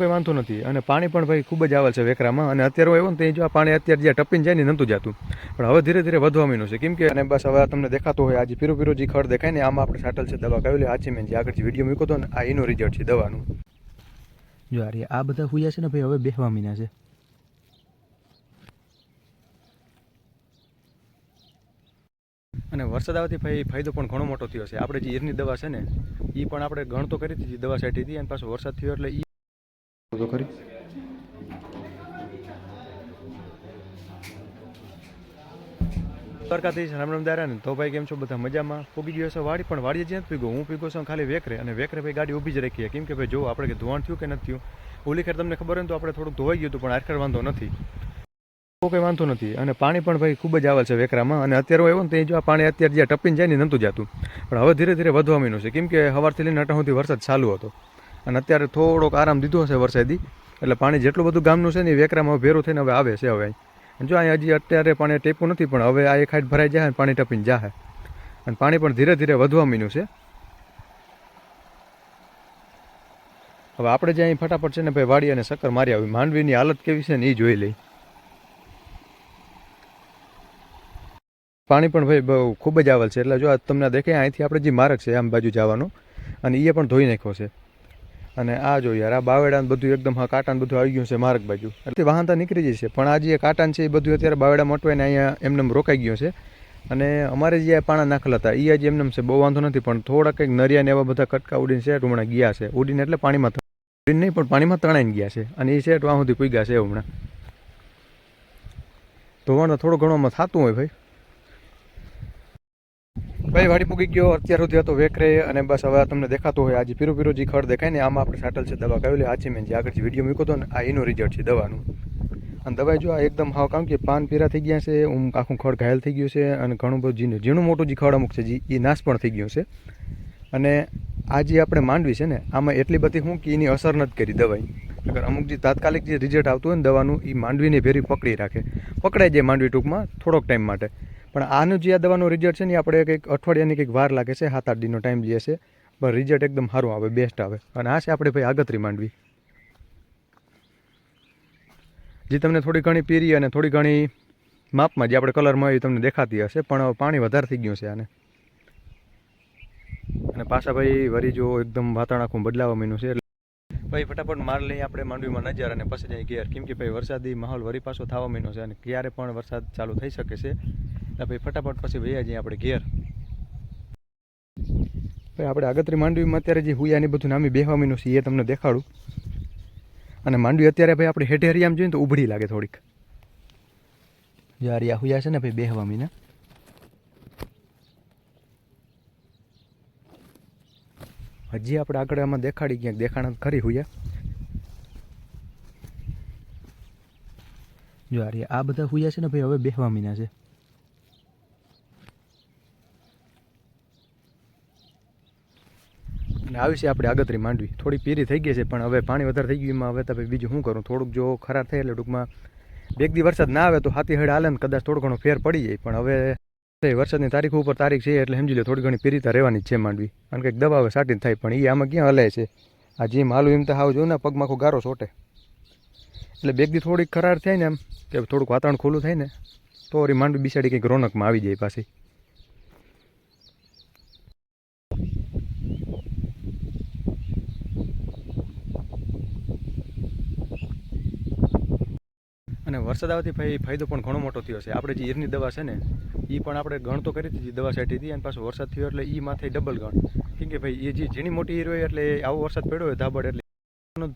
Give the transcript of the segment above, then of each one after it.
કોઈ વાંધો નથી. અને પાણી પણ ભાઈ ખૂબ જ આવે છે વેકરામાં. અને અત્યારે એવું ને તો જો આ પાણી અત્યારે જ્યાં ટપીને જાય ને નહોતું જતું. પણ હવે ધીરે ધીરે વધવા મીનું છે. કેમ કે અને બસ હવે તમને દેખાતો હોય, આજે પીરું પીરો જે ખડ દેખાય ને, આમાં આપણે સાટલ છે દવા કહેલી આચી મેં જે આગળ જે વીડિયો મૂક્યો હતો ને, આ એનું રિઝલ્ટ છે દવાનું. જો આ આ બધા હુયા છે ને ભાઈ, હવે બેહવા મીના છે. અને વરસાદ આવવાથી ભાઈ ફાયદો પણ ઘણો મોટો થયો છે. આપણે જે ઈરની દવા છે ને એ પણ આપણે ગણતો કરી હતી દવા છાંટી હતી, અને પાછો વરસાદ થયો એટલે ઈ તો ખરી? દ્વારકાધીશ, રામ રામ દારા તો ભાઈ કેમ છો બધા? મજામાં? પૂગી ગયો છે વાડી પણ વાડીએ જ્યાં પીગો. હું પીગો છું ખાલી વેકરે અને વેકરે ભાઈ ગાડી ઊભી જ રાખીએ. કેમ કે ભાઈ જો આપણે કે ધોવાણ થયું કે નથી થયું? ઓલી ખેર તમને ખબર હોય તો આપણે થોડુંક ધોવાઈ ગયું હતું, પણ આખર વાંધો નથી. કોઈ વાંધો નથી. અને પાણી પણ ભાઈ ખૂબ જ આવે છે વેકરામાં અને અત્યારે એવું ને તો જો આ પાણી અત્યારે જ્યાં ટપીને જાય ને નહોતું જતું. પણ હવે ધીરે ધીરે વધવા મીનું છે. કેમ કે સવારથી લઈને અટા વરસાદ ચાલુ હતો. અને અત્યારે થોડોક આરામ દીધો હશે વરસાદી. એટલે પાણી જેટલું બધું ગામનું છે ને એ વેકરામાં ભેરું થઈને હવે આવે છે હવે અહીં. જો અહીંયા હજી અત્યારે પાણી ટેપું નથી, પણ હવે આ એક હાઈટ ભરાઈ જાય ને પાણી ટપીને જાય અને પાણી પણ ધીરે ધીરે વધવા મીનું છે. હવે આપણે જે અહીં ફટાફટ છે ને ભાઈ વાડી અને શક્કર મારી આવી. માંડવીની હાલત કેવી છે ને એ જોઈ લઈ પાણી પણ ભાઈ બહુ ખૂબ જ આવેલ છે. એટલે જો આ તમને દેખાય, અહીંથી આપણે જે માર્ગ છે, આમ બાજુ જવાનો. અને એ પણ ધોઈ નાખ્યો છે. અને આ જો યાર, આ બાવેડા બધું એકદમ, હા, કાંટાન બધું આવી ગયું છે માર્ગ બાજુ. એટલે વાહનતા નીકળી જશે, પણ આ જે કાંટાન છે એ બધું અત્યારે બાવેડા મોટવાઈને અહીંયા એમને રોકાઈ ગયું છે. અને અમારે જે પાણા નાખેલા હતા એ આજે એમને છે, બહુ વાંધો નથી, પણ થોડા કંઈક નરિયા ને એવા બધા કટકા ઉડીને શેઠ હમણાં ગયા છે. ઉડીને એટલે પાણીમાં ઉડીને નહીં, પણ પાણીમાં તણાઈને ગયા છે. અને એ શેઠ વાં સુધી પૂગ્યા છે હમણાં. ધોવાણ થોડું ઘણોમાં થતું હોય ભાઈ. ભાઈ, વાડી પૂગી ગયો. અત્યાર સુધી હતો વેકરે અને બસ હવે તમને દેખાતું હોય. આજે પીરો પીરો જે ખડ દેખાય ને, આમાં આપણે સાટલ છે દવા કહેલી આચી મેં જે આગળ જે વીડિયો મૂક્યો હતો ને, આ એનું રિઝલ્ટ છે દવાનું. અને દવાઈ જો આ એકદમ હાવ કામ કે પાન પીરા થઈ ગયા છે હું આખું ખડ ઘાયલ થઈ ગયું છે અને ઘણું બધું ઝીણું. ઝીણું મોટું જે ખડ અમુક છે, જે એ નાશ પણ થઈ ગયું છે. અને આ જે આપણે માંડવી છે ને, આમાં એટલી બધી શું કે એની અસર નથી કરી દવાઈ. અગર અમુક જે તાત્કાલિક જે રિઝલ્ટ આવતું હોય ને દવાનું, એ માંડવીને ભેરી પકડી રાખે. પકડાઈ જાય માંડવી ટૂંકમાં થોડોક ટાઈમ માટે. પણ આનું જે આ દવાનું રિઝલ્ટ છે ને આપણે કંઈક અઠવાડિયાની કંઈક વાર લાગે છે, સાત આઠ દિનનો ટાઈમ લે છે, પણ રિઝલ્ટ એકદમ સારું આવે બેસ્ટ આવે. અને આ છે આપણે ભાઈ આગતરી માંડવી. જે તમને થોડી ઘણી પીરી અને થોડી ઘણી માપમાં જે આપણે કલરમાં એ તમને દેખાતી હશે, પણ પાણી વધારે થઈ ગયું છે આને. અને પાછા ભાઈ વરી જો એકદમ વાતાવરણ આખું બદલાવા મીનું છે ભાઈ ફટાફટ માર લઈ આપણે માંડવીમાં નજર અને પછી જાય ઘેર. કેમ કે ભાઈ વરસાદી માહોલ વરી પાછો થવા મહિનો છે અને ક્યારે પણ વરસાદ ચાલુ થઈ શકે છે. એટલે ભાઈ ફટાફટ પછી વૈયા જઈએ આપણે ઘેર. ભાઈ, આપણે આગતરી માંડવીમાં અત્યારે જે હુયાની બધું નામી બેહવા મીનું છે, એ તમને દેખાડું. અને માંડવી અત્યારે ભાઈ આપણે હેઠે હરિયામ જોઈએ ને તો ઉભડી લાગે થોડીક. જ્યારે આ હુયા છે ને ભાઈ બેહવા મીના હજી આપણે આગળ આમાં દેખાડી ક્યાંક દેખાણા ખરી હુયા. જો આ આ બધા હુયા છે ને ભાઈ હવે બેહવા મીના છે. અને આવી છે આપણે આગતરી માંડવી. થોડી પીરી થઈ ગઈ છે, પણ હવે પાણી વધારે થઈ ગયું, એમાં હવે તો બીજું શું કરું? થોડુંક જો ખરાબ થાય એટલે ટૂંકમાં બે દી વરસાદ ના આવે તો હાથી હેડ હાલે કદાચ થોડો ઘણો ફેર પડી જાય. પણ હવે વરસાદની તારીખ ઉપર તારીખ છે એટલે સમજી લો થોડી ઘણી પીરીતા રહેવાની છે માંડવી. અને કંઈક દબાવે સાટીને થાય, પણ એ આમાં ક્યાં હલાય છે? આ જે માલું એમ તો હાવ જોયું ને, પગમાં આખો ગારો સોટે. એટલે બેગ દી થોડીક ખરાર થાય ને એમ, કે થોડુંક વાતાવરણ ખુલ્લું થાય ને, તો વળી માંડવી બિસાડી કંઈક રોનકમાં આવી જાય પાછી અને વરસાદ આવવાથી ભાઈ ફાયદો પણ ઘણો મોટો થયો છે. આપણે જે ઈરની દવા છે ને એ પણ આપણે ગણ તો કરી હતી દવા છાંટી હતી, અને પાછો વરસાદ થયો એટલે એ માથે ડબલ ગણ. કેમ કે ભાઈ, એ જે ઝીણી મોટી ઈર હોય એટલે આવો વરસાદ પડ્યો હોય ધાબળ એટલે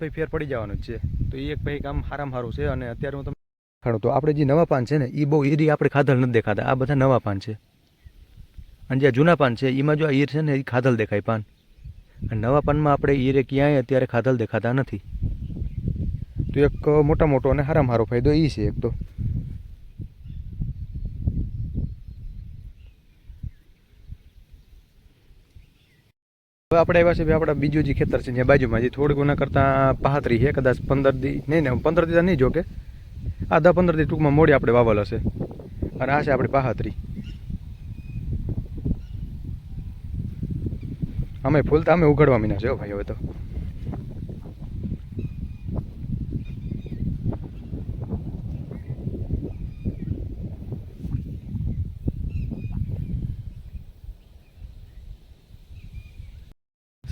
ભાઈ ફેર પડી જવાનો જ છે. તો એ એક ભાઈ કામ હારામ સારું છે અને અત્યારે હું તમને દેખાડું. તો આપણે જે નવા પાન છે ને એ બહુ ઈરી આપણે ખાધલ નથી દેખાતા. આ બધા નવા પાન છે. અને જે જૂના પાન છે એમાં જો આ ઈર છે ને એ ખાધલ દેખાય પાન. અને નવા પાનમાં આપણે ઈરે ક્યાંય અત્યારે ખાધલ દેખાતા નથી. તો એક મોટા મોટો અને હારામ હારો ફાયદો એ છે એક તો. હવે આપણે આવ્યા છે આપણા બીજું જે ખેતર છે, જ્યાં બાજુમાં જે થોડીક ગુના કરતાં પાહતરી છે, કદાચ પંદર દી, નહીં ને પંદર દી નહીં જો કે આ દસ પંદર દી ટૂંકમાં મોડી આપણે વાવલ હશે. અને આ છે આપણી પાહતરી. અમે ફૂલ તો અમે ઉઘાડવા મીના છે ભાઈ હવે તો.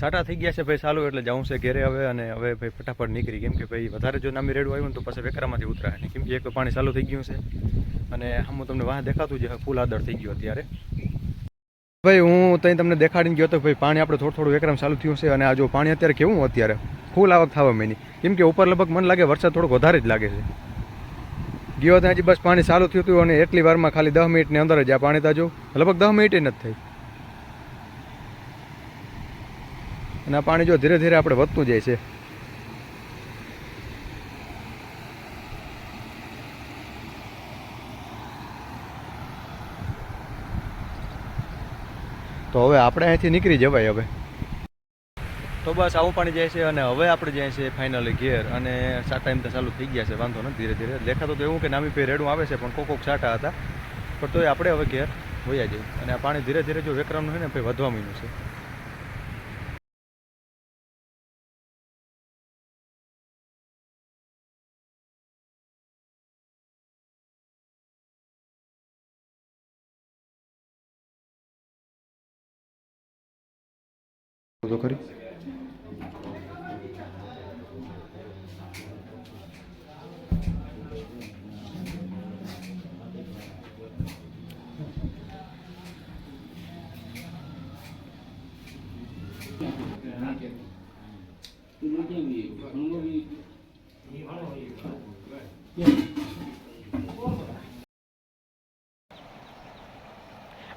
સાટા થઈ ગયા છે ભાઈ સારું એટલે જાઉં છે ઘેરે હવે અને હવે ભાઈ ફટાફટ નીકળી. કેમ કે ભાઈ વધારે જો નામી રેડું આવ્યું ને તો પછી વેકરામાંથી ઉતરાય. નહીં કેમ કે એક પાણી ચાલુ થઈ ગયું છે. અને આમ તમને વાહ દેખાતું છે ફૂલ આદર થઈ ગયું અત્યારે. ભાઈ, હું ત્યાં તમને દેખાડીને ગયો તો ભાઈ, પાણી આપણે થોડું થોડું વેકરામ ચાલુ થયું છે અને આ જો પાણી અત્યારે કેવું અત્યારે? ફૂલ આવક થવા મહિની કેમ કે ઉપર લગભગ મને લાગે વરસાદ થોડોક વધારે જ લાગે છે. ગયો ત્યાં હજી બસ પાણી ચાલુ થયું હતું અને એટલી વારમાં ખાલી દસ મિનિટની અંદર જ આ પાણી તાજો લગભગ દસ મિનિટે નથી થઈ. અને આ પાણી જો ધીરે ધીરે આપણે વધતું જાય છે. તો હવે આપણે અહીંથી નીકળી જવાય હવે. તો બસ આવું પાણી જાય છે અને હવે આપણે જાય છે ફાઇનલી ઘેર અને સાટા એમ તો ચાલુ થઈ ગયા છે, વાંધો નથી, ધીરે ધીરે. દેખાતું તો એવું કે નામી પે રેડું આવે છે, પણ કોક કોક સાટા હતા. પણ તોય આપણે હવે ઘેર વયા જઈએ. અને આ પાણી ધીરે ધીરે જો વેકરાનું હોય ને ભાઈ વધવા માંડ્યું છે. તો ખરી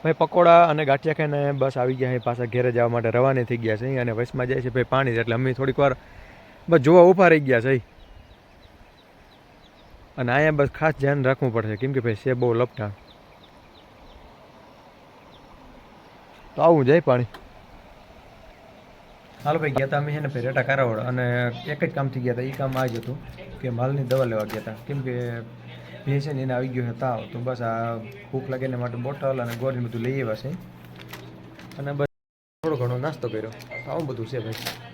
ભાઈ પકોડા અને ગાંઠિયા ખાઈને બસ આવી ગયા છે પાછા ઘેરે જવા માટે રવાની થઈ ગયા છે અને વસમાં જાય છે ભાઈ પાણી એટલે અમે થોડીક વાર બસ જોવા ઊભા રહી ગયા છે. અને અહીંયા બસ ખાસ ધ્યાન રાખવું પડશે, કેમ કે ભાઈ છે બહુ લપટા. તો આવું જાય પાણી. હાલો ભાઈ, ગયા હતા અમે છે ને ભાઈ રેટા કારાવડ અને એક જ કામ થઈ ગયા હતા એ કામ આ જ હતું કે માલની દવા લેવા ગયા હતા કેમ કે ભેંસ છે ને એને આવી ગયો છે તાવ. તો બસ આ ભૂખ લાગે એના માટે બોટલ અને ગોળી બધું લઈ આવ્યા છે. અને બસ થોડો ઘણો નાસ્તો કર્યો. આવું બધું છે ભાઈ.